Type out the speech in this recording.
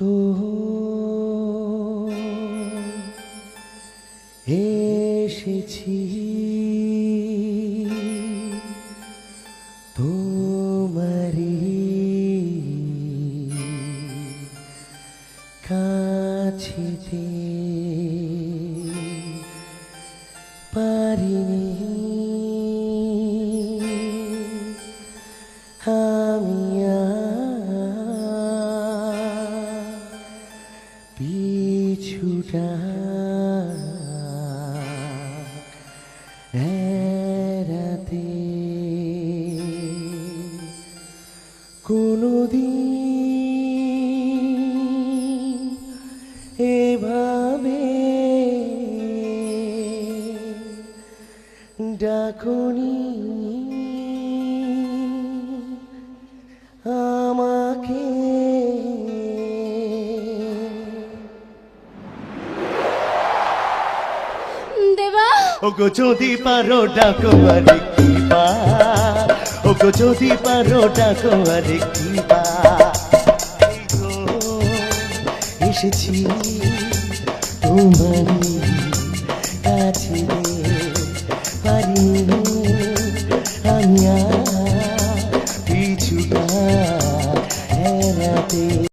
তো এসেছি। তোমারি কাছে পিছুটা। এরাতে কোনোদিন এভাবে ডাকুনি। ওগো যদি পারো ডাকো আরে কি বা। ওগো যদি পারো ডাকো আরে কি বা। এসেছি তোমারি কাছে পারি আমি পিছু এরাতে